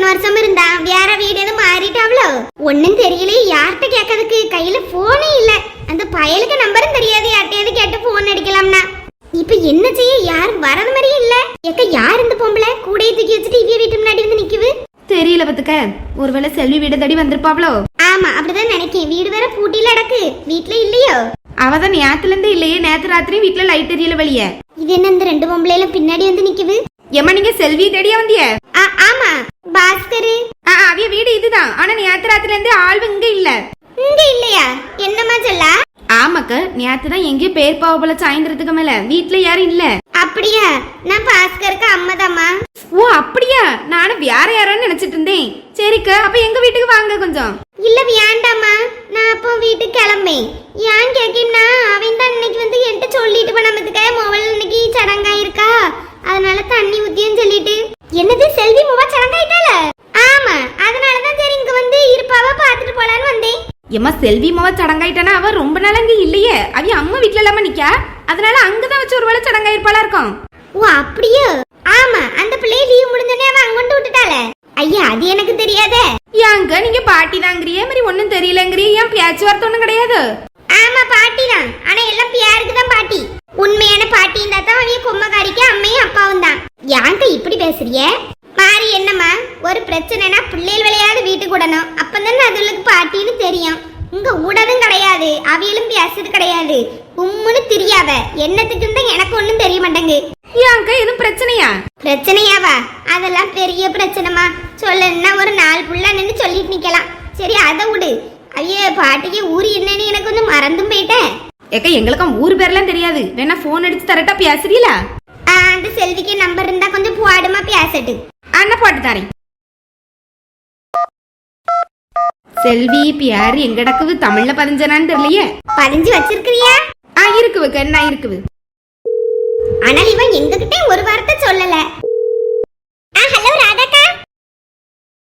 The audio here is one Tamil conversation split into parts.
இத்தனை வருஷம் இருந்தா? வேற வீடு எதுவும் மாறிட்டாவளோ? ஒண்ணும் தெரியலையே யார்கிட்ட கேட்கறதுக்கு? கையில போனே இல்ல. அந்த பயலுக்கு நம்பரும் தெரியாது. யார்கிட்டயாவது கேட்டு போன் அடிக்கலாம்னா. இப்ப என்ன செய்ய? யாரும் வரது மாதிரியே இல்ல. எக்க யார் இந்த பொம்பளை? கூடையை தூக்கி வச்சுட்டு இவ்விய வீட்டு முன்னாடி வந்து நிக்குது? தெரியல பத்துக்க. ஒருவேளை செல்வி வீடு தடி வந்திருப்பாவளோ? ஆமா அப்படிதான் நினைக்கேன். வீடு வேற பூட்டில அடக்கு வீட்ல இல்லையோ? அவதான் நேத்துல இருந்து இல்லையே. நேத்து ராத்திரி வீட்டுல லைட் எரியல வெளிய. இது என்ன இந்த ரெண்டு பொம்பளையில பின்னாடி வந்து நிக்குது? ஏம்மா நீங்க செல்வி தேடியா வந்திய? ஆமா. பாஸ்கரு. ஆ அவிய வீடு இதுதான். ஆனா நேத்து ராத்திரில இருந்து ஆள் இங்க இல்ல. இங்க இல்லையா? என்னம்மா சொல்லா? ஆமாக்க நேத்து தான் எங்கேயோ பேர் பாவ போல சாயந்தரத்துக்கு மேல. வீட்டுல யாரும் இல்ல. அப்படியா? நான் பாஸ்கருக்கு அம்மாதாம்மா ஓ அப்படியா? நானும் வேற யாரோன்னு நினைச்சிட்டு இருந்தேன். சரிக்கா அப்ப எங்க வீட்டுக்கு வாங்க கொஞ்சம். இல்ல வேண்டாம்மா. நான் அப்போ வீட்டுக்கு கிளம்பேன். ஏன் கேக்கீங்கன்னா அவன் தான் இன்னைக்கு வந்து என்கிட்ட சொல்லிட்டு பண்ணமத்துக்க மொபைல் இன்னைக்கு சடங்காயிருக்கா? அதனால தண்ணி ஊத்தியும் சொல்லிட்டு. என்னது செல்வி மூவா சடங்காயிட்டால ஆமா அதனாலதான் சரி இங்க வந்து இருப்பாவ பாத்துட்டு போலான்னு வந்தேன். ஏம்மா செல்வி மாவ சடங்காயிட்டானா? அவ ரொம்ப நாள் அங்க இல்லையே. அவிய அம்மா வீட்டுல இல்லாம நிக்கா? அதனால அங்கதான் வச்சு ஒருவேளை சடங்காயிருப்பாளா இருக்கும். ஓ அப்படியோ? ஆமா அந்த பிள்ளைய லீவ் முடிஞ்சோடனே அவன் அங்கொண்டு விட்டுட்டாள. ஐயா அது எனக்கு தெரியாதே. ஏங்க நீங்க பாட்டி தாங்கிறியே மாதிரி ஒண்ணும் தெரியலங்கிறியே. ஏன் பேச்சுவார்த்தை ஒண்ணும் கிடையாது? ஆமா பாட்டி தான் ஆனா எல்லாம் பியாருக்கு தான் பாட்டி உண்மையான பாட்டி இருந்தா தான் அவிய கும்மகாரிக்கு அம்மையும் அப்பாவும் தான் யாங்க இப்படி பேசுறிய மாறி என்னம்மா ஒரு பிரச்சனைனா பிள்ளைகள் விளையாடு வீட்டுக்கு விடணும் அப்பதானே அதுகளுக்கு பாட்டின்னு தெரியும் இங்க விடதும் கிடையாது அவியலும் பேசுறது கிடையாது உம்முன்னு தெரியாவ என்னத்துக்கு இருந்தா எனக்கு ஒண்ணும் தெரிய மாட்டேங்கு ஏங்க எதுவும் பிரச்சனையா பிரச்சனையாவா அதெல்லாம் பெரிய பிரச்சனைமா சொல்லணும்னா ஒரு நாலு புள்ள நின்று சொல்லிட்டு நிக்கலாம். சரி அதை விடு. ஐயே பாட்டிக்கு ஊர் என்னன்னு எனக்கு வந்து மறந்தும் போயிட்டேன். ஏக்க எங்களுக்கும் ஊர் பேர்லாம் தெரியாது. வேணா போன் அடிச்சு தரட்டா பேசுறீங்களா? அந்த செல்விக்கு நம்பர் இருந்தா கொஞ்சம் போடுமா பேசட்டு. அண்ணா போட்டு தரேன். செல்வி பியார் எங்க கிடக்குது தமிழ்ல பதிஞ்சனான்னு தெரியலையே. பதிஞ்சு வச்சிருக்கிறியா? ஆ இருக்குவு கண்ணா இருக்குவு ஆனால் இவன் எங்ககிட்ட ஒரு வார்த்தை சொல்லல ஆ ஹலோ ராதாக்கா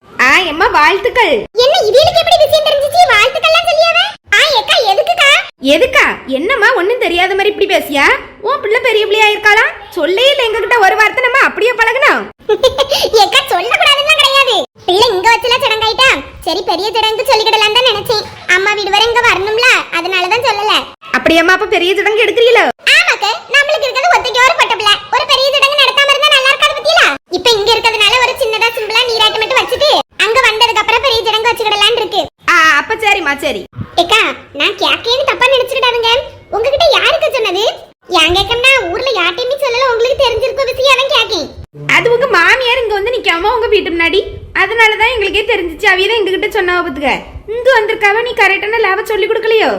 ஆ எம்மா வாழ்த்துக்கள். என்ன இவளுக்கு எப்படி விஷயம் தெரிஞ்சிச்சு? வாழ்த்துக்கள்லாம் சொல்லியாவே? ஆ ஏக்கா எதுக்குக்கா? எதுக்கா? என்னம்மா ஒண்ணும் தெரியாத மாதிரி இப்படி பேசியா? உன் பிள்ளை பெரிய பிள்ளையா இருக்காளா? சொல்லே இல்ல எங்ககிட்ட ஒரு வார்த்தை நம்ம அப்படியே பழகணும். ஏக்கா சொல்லக்கூடாதுன்னா கிடையாது. பிள்ளை இங்க வச்சுல சடங்காயிட்டா? சரி பெரிய சடங்கு சொல்லிக்கிடலாம் தான் நினைச்சேன். அம்மா வீடு வரை இங்க வரணும்ல அதனாலதான் சொல்லல. அப்படியம்மா அப்ப பெரிய சடங்கு எடுக்கிறீங்களோ? ஆமாக்கு நம்மளுக்கு இருக்கிறது ஒத்தைக்கு ஒரு பெரிய சடங்கு நடக்காம இருந்தா நல்லா இருக்காது பத்தியல இப்ப இங்க இருக்கிறதுனால ஒரு சின்னதா சிம்பிளா நீராட்டு மட்டும் வச்சுட்டு அங்க வந்ததுக்கு அப்புறம் பெரிய சடங்கு வச்சுக்கிடலாம்னு இருக்கு ஆ அப்ப சரிம்மா சரி? ஏக்கா நான் கேக்கேன்னு தப்பா நினைச்சிட்டாருங்க உங்ககிட்ட யாருக்கு சொன்னது? ஏன் கேக்கம்னா ஊர்ல யார்ட்டையுமே சொல்லல உங்களுக்கு தெரிஞ்சிருக்க விஷயம் தான் கேக்கேன். அது உங்க மாமியார் இங்க வந்து நிக்காம உங்க வீட்டு முன்னாடி? அதனாலதான் எங்களுக்கே தெரிஞ்சிச்சு அவியதான் எங்ககிட்ட சொன்னாவ பத்துக்க. இங்க வந்திருக்காவ நீ கரெக்டான லாப சொல்லி கொடுக்கலையோ?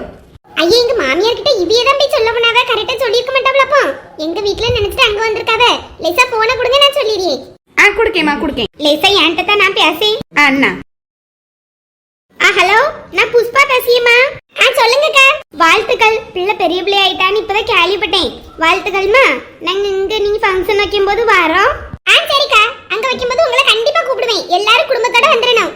ஐயா எங்க மாமியார் கிட்ட இவியே தான் போய் சொல்ல போனாவ கரெக்டா சொல்லிருக்க மாட்டாவல அப்போ? எங்க வீட்ல நினைச்சிட்டு அங்க வந்திருக்காவ? லேசா போன கொடுங்க நான் சொல்லிடுறேன். ஆ குடுக்கேம்மா குடுக்கேன். லேசா என்கிட்ட தான் நான் பேசேன். ஆ, அண்ணா. ஹலோ. நான் புஷ்பா பேசியம்மா. ஆ சொல்லுங்கக்கா. வாழ்த்துக்கள். பிள்ளை பெரிய பிள்ளை ஆயிட்டான்னு இப்பதான் கேள்விப்பட்டேன். வாழ்த்துக்கள்மா. நாங்க இங்க நீங்க ஃபங்க்ஷன் வைக்கும்போது வரோம். ஆ சரிக்கா. அங்க வைக்கும்போது உங்களை கண்டிப்பா கூப்பிடுவேன். எல்லாரும் குடும்பத்தோட வந்துடணும்.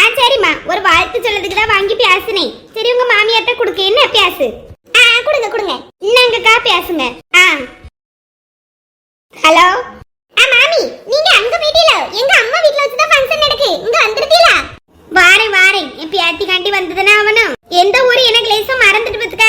ஆ சரிம்மா. ஒரு வாழ்த்து சொல்லதுக்கு தான் வாங்கி பேசுனேன். சரி உங்க மாமியார்ட்ட கொடுக்கேன்னு பேசு? ஆ கொடுங்க கொடுங்க. இன்னாங்கக்கா பேசுங்க. ஆ. ஹலோ. ஆ மாமி நீங்க அங்க போயிட்டீல எங்க அம்மா வீட்ல வச்சு தான் ஃபங்க்ஷன் நடக்கு. இங்க வந்துட்டீங்களா என் வந்ததுன்னா அவனும். எந்த ஊரு எனக்கு லேசா மறந்துட்டு பத்துக்க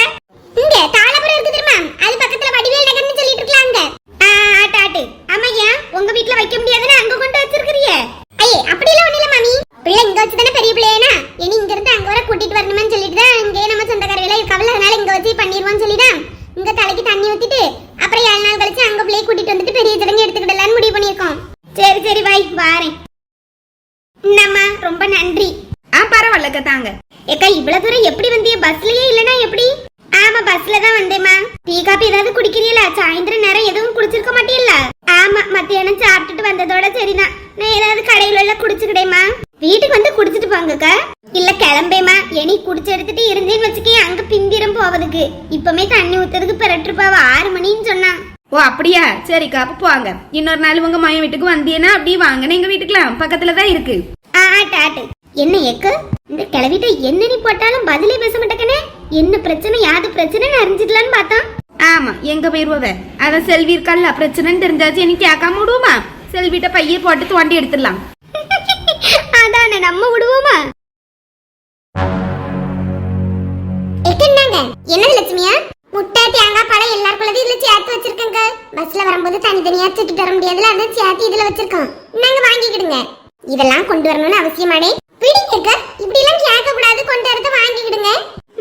இங்க தாளபுரம் இருக்கு தெரியுமா அது பக்கத்துல வடிவேல் நகர்னு சொல்லிட்டு இருக்கலாம் அங்க ஆ, ஆட்டு ஆட்டு ஆமா ஏன் உங்க வீட்ல வைக்க முடியாதுன்னு அங்க கொண்டு வச்சிருக்கிறியே ஐயே அப்படி இல்ல ஒண்ணு இல்ல மாமி பிள்ளை இங்க வச்சு தானே பெரிய பிள்ளையனா இனி இங்க இருந்து அங்க வர கூட்டிட்டு வரணும்னு சொல்லிட்டு தான் இங்கே நம்ம சொந்தக்காரங்களே இருக்காவல அதனால இங்க வச்சு பண்ணிடுவோம்னு சொல்லிதான் இங்க தலைக்கு தண்ணி ஊத்திட்டு அப்புறம் ஏழு நாள் கழிச்சு அங்க பிள்ளைய கூட்டிட்டு வந்துட்டு பெரிய சடங்கு எடுத்துக்கிடலாம்னு முடிவு பண்ணியிருக்கோம் சரி சரி வை வாரேன் என்னம்மா ரொம்ப நன்றி ஆ பரவாயில்லக்க தாங்க ஏக்கா இவ்வளவு தூரம் எப்படி வந்திய பஸ்லயே இல்லனா எப்படி ஆமா பஸ்ல தான் வந்தேம்மா டீ காபி ஏதாவது குடிக்கிறீங்களா சாயந்தரம் நேரம் எதுவும் குடிச்சிருக்க மாட்டீல்ல ஆமா மத்தியானம் வந்ததோட சரிதான் நான் ஏதாவது கடையில எல்லாம் குடிச்சுக்கிட்டேம்மா. வீட்டுக்கு வந்து குடிச்சிட்டு போங்கக்கா. இல்ல கிளம்பேம்மா. இனி குடிச்சு எடுத்துட்டு இருந்தேன்னு வச்சுக்கே அங்க பிந்திரம் போவதுக்கு. இப்பமே தண்ணி ஊத்துறதுக்கு பிறட்டுருப்பாவ ஆறு மணின்னு சொன்னான். ஓ அப்படியா? சரிக்கா அப்ப போவாங்க இன்னொரு நாள் உங்க மாயன் வீட்டுக்கு வந்தீங்கன்னா அப்படியே வாங்க. எங்க வீட்டுக்குலாம் பக்கத்துல தான் இருக்கு. ஆட்டு ஆட்டு என்ன எக்கு இந்த கிளவிட்ட என்ன நீ போட்டாலும் பதிலே பேச மாட்டேக்கனே. என்ன பிரச்சனை? யாது பிரச்சனைன்னு அறிஞ்சிடலான்னு பார்த்தான். ஆமா எங்க போயிருவவ அதான் செல்வி இருக்கல்ல பிரச்சனைன்னு தெரிஞ்சாச்சு. எனக்கு கேட்காம விடுவோமா? செல்விட்ட பைய போட்டு தோண்டி எடுத்துடலாம். அதானே நம்ம விடுவோமா? என்ன லட்சுமியா? முட்டை தேங்காய் பழம் எல்லாருக்குள்ளதையும் இதுல சேர்த்து வச்சிருக்கேங்க. பஸ்ல வரும்போது தனித்தனியா தூக்கிட்டு வர முடியாதுல அதை சேர்த்து இதுல வச்சிருக்கோம். நாங்க வாங்கிக்கிடுங்க. இதெல்லாம் கொண்டு வரணும்னு அவசியமானே. பிடிங்க இப்படி எல்லாம் கேட்க கூடாது கொண்டு வரத வாங்கிக்கிடுங்க.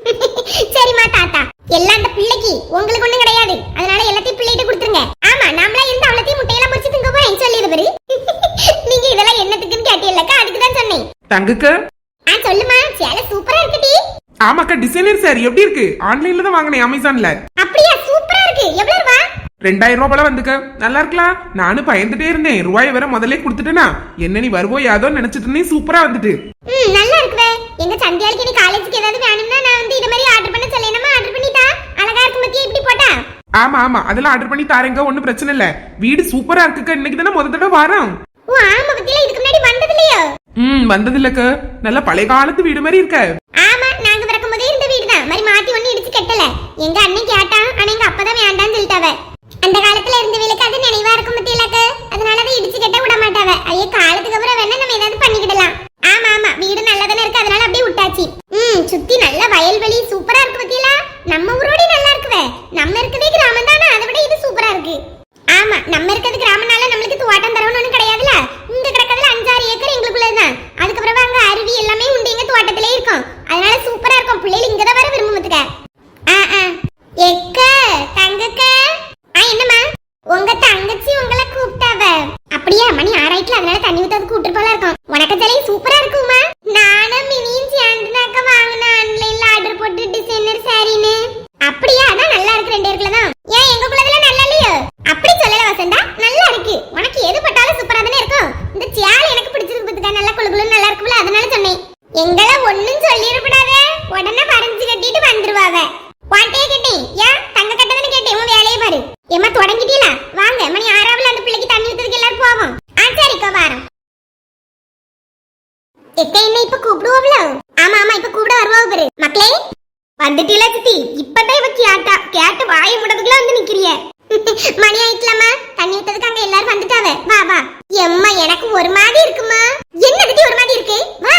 சரிம்மா தாத்தா. எல்லாம் அந்த பிள்ளைக்கு உங்களுக்கு ஒண்ணும் கிடையாது. அதனால எல்லாத்தையும் பிள்ளைகிட்ட கொடுத்துருங்க ஆமா நாமளா இருந்து அவ்வளத்தையும் முட்டையெல்லாம் முடிச்சு திங்க போறேன் சொல்லிடு பாரு நீங்க இதெல்லாம் என்னத்துக்குன்னு கேட்டீங்கல்லக்கா அதுக்கு தான் சொன்னேன் தங்குக்கு? ஆ சொல்லுமா சேலை சூப்பரா இருக்குடி. ஆமாக்கா டிசைனர் சார் எப்படி இருக்கு? ஆன்லைன்ல தான் வாங்கினேன் அமேசான்ல அப்படியா சூப்பரா இருக்கு. எவ்வளவு ரெண்டாயிரம் ரூபாய் போல வந்துக்க. நல்லா இருக்கலாம் நானும் பயந்துட்டே இருந்தேன். ரூபாய் வேற முதல்ல கொடுத்துட்டேனா? என்ன நீ வருவோ யாதோ நினைச்சிட்டு இருந்தேன் சூப்பரா வந்துட்டு. நல்லா இருக்குவே. எங்க சந்தியாளுக்கு நீ காலேஜுக்கு ஏதாவது வேணும்னா நான் வந்து இது மாதிரி ஆர்டர் பண்ண சொல்லணுமா ஆர்டர் பண்ணிட்டா? அழகா இருக்கு மத்தியா இப்படி போட்டா? ஆமா ஆமா. அதெல்லாம் ஆர்டர் பண்ணி தாரேங்க ஒன்னும் பிரச்சனை இல்ல. வீடு சூப்பரா இருக்குக்கா. இன்னைக்கு தானே முத தடவை வாரம். ஓ ஆமா பத்தியில இதுக்கு முன்னாடி வந்தது இல்லையோ? ம் வந்ததில்லக்க. நல்ல பழைய காலத்து வீடு மாதிரி இருக்க. ஆமா நாங்க பிறக்கும் போதே இருந்த வீடு தான் மாதிரி மாத்தி ஒண்ணு இடிச்சு கட்டல. எங்க அண்ணன் கேட்டான் ஆனா எங்க அப்பதான் வேண்டாம்னு சொல்லிட்டாவ. அந்த காலத்துல இருந்த வீலுக்கு அது நினைவா இருக்கும் பத்தியிலக்கு அதனாலதான் இடிச்சு கட்ட விட மாட்டாவ ஐயே காலத்துக்கு அப்புறம் வேணா நம்ம ஏதாவது பண்ணிக்கிடலாம் ஆமா ஆமா வீடு நல்லதானே இருக்கு அதனால அப்படியே விட்டாச்சு ம் சுத்தி நல்ல வயல்வெளி சூப்பரா இருக்கு பத்தியில நம்ம ஊரோட நல்லா இருக்குவே நம்ம இருக்கதே கிராமம் தானே அதை விட இது சூப்பரா இருக்கு ஆமா நம்ம இருக்கிறது கிராமனால நம்மளுக்கு தோட்டம் தரவுன்னு ஒண்ணும் கிடையாதுல இங்க கிடக்கிறதுல அஞ்சாறு ஏக்கர் எங்களுக்குள்ளதான் அதுக்கப்புறம் அங்க அருவி எல்லாமே உண்டு எங்க தோட்டத்திலே இருக்கும் அதனால சூப்பரா இருக்கும். பிள்ளைகள் இங்க தான் வர விரும்புறதுக்க ஆ ஆ. எக்க தங்கக்க. ஆ என்னம்மா? உங்க தங்கச்சி உங்களை கூப்பிட்டாவ. அப்படியா? மணி ஆறாயிட்டுல அதனால தண்ணி ஊத்தாது கூப்பிட்டு போல இருக்கும். உனக்கு தலையும் சூப்பரா இருக்குமா நானும் மினியும் சேர்ந்துனாக்க வாங்கின ஆன்லைன்ல ஆர்டர் போட்டு டிசைனர் சாரின்னு அப்படியா? அதான் நல்லா இருக்கு. ரெண்டு பேருக்குள்ள தான் ஏன் எங்க குள்ளதுல நல்லா இல்லையோ அப்படி சொல்லல வசந்தா நல்லா இருக்கு உனக்கு எது பட்டாலும் சூப்பரா தானே இருக்கும் இந்த சேலை எனக்கு பிடிச்சிருக்கு பாத்துக்க நல்லா குளு குளுன்னு நல்லா இருக்குல்ல அதனால சொன்னேன் எங்கள ஒண்ணும் சொல்லிடக்கூடாதே உடனே பறிஞ்சு கட்டிட்டு வந்துருவாவ வாட்டே கேட்டேன் ஏன் தங்க கட்டதுன்னு கேட்டேன் உன் வேலையை பாரு ஏமா தொடங்கிட்டீங்களா வாங்க மணி ஆறாவில் அந்த பிள்ளைக்கு தண்ணி ஊத்துறதுக்கு எல்லாரும் போவோம் ஆ சரிக்கா வாரம் எத்த என்ன இப்ப கூப்பிடுவோம்ல ஆமா ஆமா இப்ப கூப்பிட வருவா பாரு மக்களே வந்துட்டீல சித்தி? இப்பதான் இவ கேட்டா கேட்டு வாயை முடதுக்குள்ள வந்து நிக்கிறிய மணி ஆயிட்டலாமா தண்ணி ஊத்ததுக்கு அங்க எல்லாரும் வந்துட்டாவ வா வா. எம்மா எனக்கு ஒரு மாதிரி இருக்குமா? என்னதுக்கு ஒரு மாதிரி இருக்கு? வா.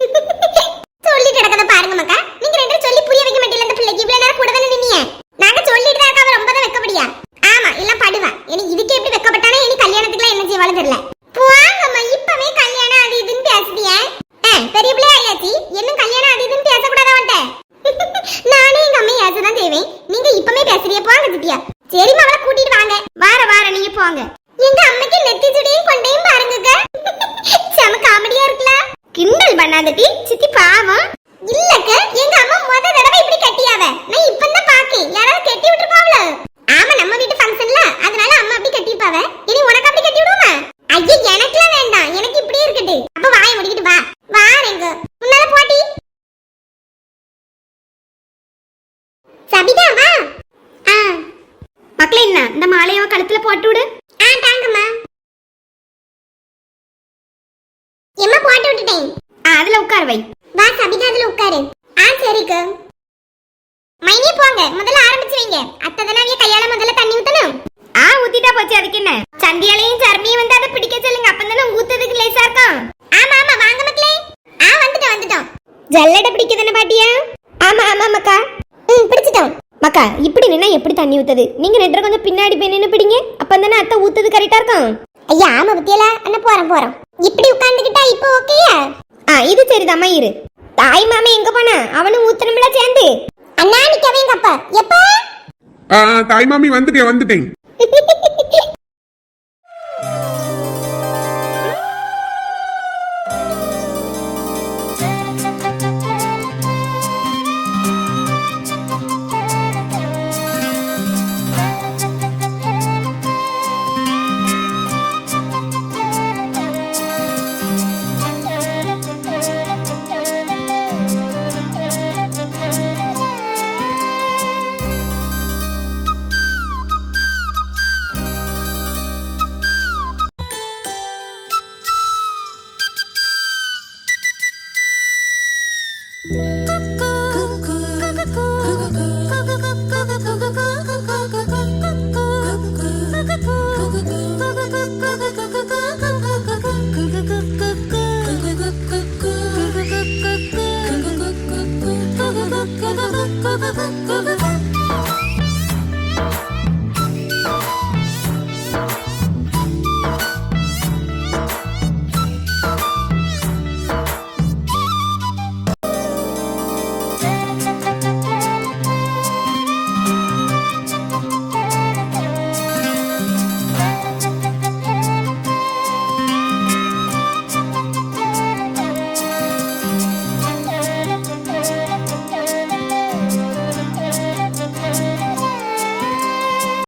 சொல்லி கிடக்கத பாருங்க மக்கா நீங்க ரெண்டு சொல்லி புரிய வைக்க மாட்டீங்க அந்த பிள்ளைக்கு இவ்வளவு நேரம் கூட தானே நின்னீங்க நாங்க சொல்லிட்டு தான் இருக்கா அவ ரொம்ப தான் வெக்கப்படியா ஆமா எல்லாம் படுவா இனி இதுக்கு எப்படி வெக்கப்பட்டானா இனி கல்யாணத்துக்குலாம் என்ன செய்வாலும் தெரியல வாங்கம்மா இப்பவே கல்யாணம் அது இதுன்னு பேசுதிய பெரிய பிள்ளை ஆயாச்சி இன்னும் கல்யாணம் அது இதுன்னு பேசக்கூடாதா வந்துட்ட நானே எங்க அம்மா ஏசதான் செய்வேன் நீங்க இப்பமே பேசுறிய போங்க சித்தியா சரிம்மா அவளை கூட்டிட்டு வாங்க வார வார நீங்க போங்க எங்க அம்மைக்கு நெத்தி சுடியும் கொண்டையும் பாருங்க செம காமெடியா இருக்குல்ல கிண்டல் பண்ணாதடி சித்தி பாவம் இல்லக்க எங்க அம்மா முத தடவை இப்படி கட்டியாவ நான் இப்பதான் பாக்கேன் யாராவது கட்டி விட்டுருப்பாவளோ ஆமா நம்ம வீட்டு ஃபங்க்ஷன்ல அதனால அம்மா அப்படி கட்டிப்பாவ இனி உனக்கு அப்படி கட்டி விடுவோமா ஐயோ எனக்குலாம் வேண்டாம் எனக்கு இப்படியே இருக்கட்டு அப்ப வாயை முடிக்கிட்டு வா வாரேங்க உன்னால போட்டி சபிதா வா ஆ மக்களே என்ன இந்த மாலையவ கழுத்துல போட்டு விடு ஆ தாங்கம்மா எம்மா போட்டு விட்டுட்டேன் ஆ, அதுல உட்கார் வை வா சபிதா அதுல உட்காரு ஆ சரிக்கு போங்க முதல்ல ஆரம்பிச்சு வைங்க. அத்தை தானே அவிய கையால முதல்ல தண்ணி ஊத்தணும்? ஆ ஊத்திட்டா போச்சு அதுக்கு என்ன? சந்தியாலையும் சர்மியும் வந்து அதை பிடிக்க சொல்லுங்க அப்பதானே ஊத்துறதுக்கு லேசா இருக்கும். ஆமா ஆமா வாங்க மக்களே. ஆ வந்துட்டோம் வந்துட்டோம். ஜல்லடை பிடிக்குதானே பாட்டியா? ஆமா ஆமா மக்கா. ம் பிடிச்சிட்டோம். மக்கா இப்படி நின்னா எப்படி தண்ணி ஊத்துது நீங்க ரெண்டு கொஞ்சம் பின்னாடி போய் நின்னு பிடிங்க. அப்பதானே அத்தை ஊத்துது கரெக்டா இருக்கும்? ஐயா ஆமா பத்தியலா. அண்ணா போறோம் போறோம். இப்படி உட்கார்ந்துகிட்டா இப்போ ஓகேயா ஆ இது சரிதாம்மா இரு. தாய் மாமா எங்க போனா? அவனும் ஊத்தணும்ல சேர்ந்து. அண்ணா நீ கவிங்கப்பா எப்ப? தாய் மாமி வந்துட்டேன் வந்துட்டேன்.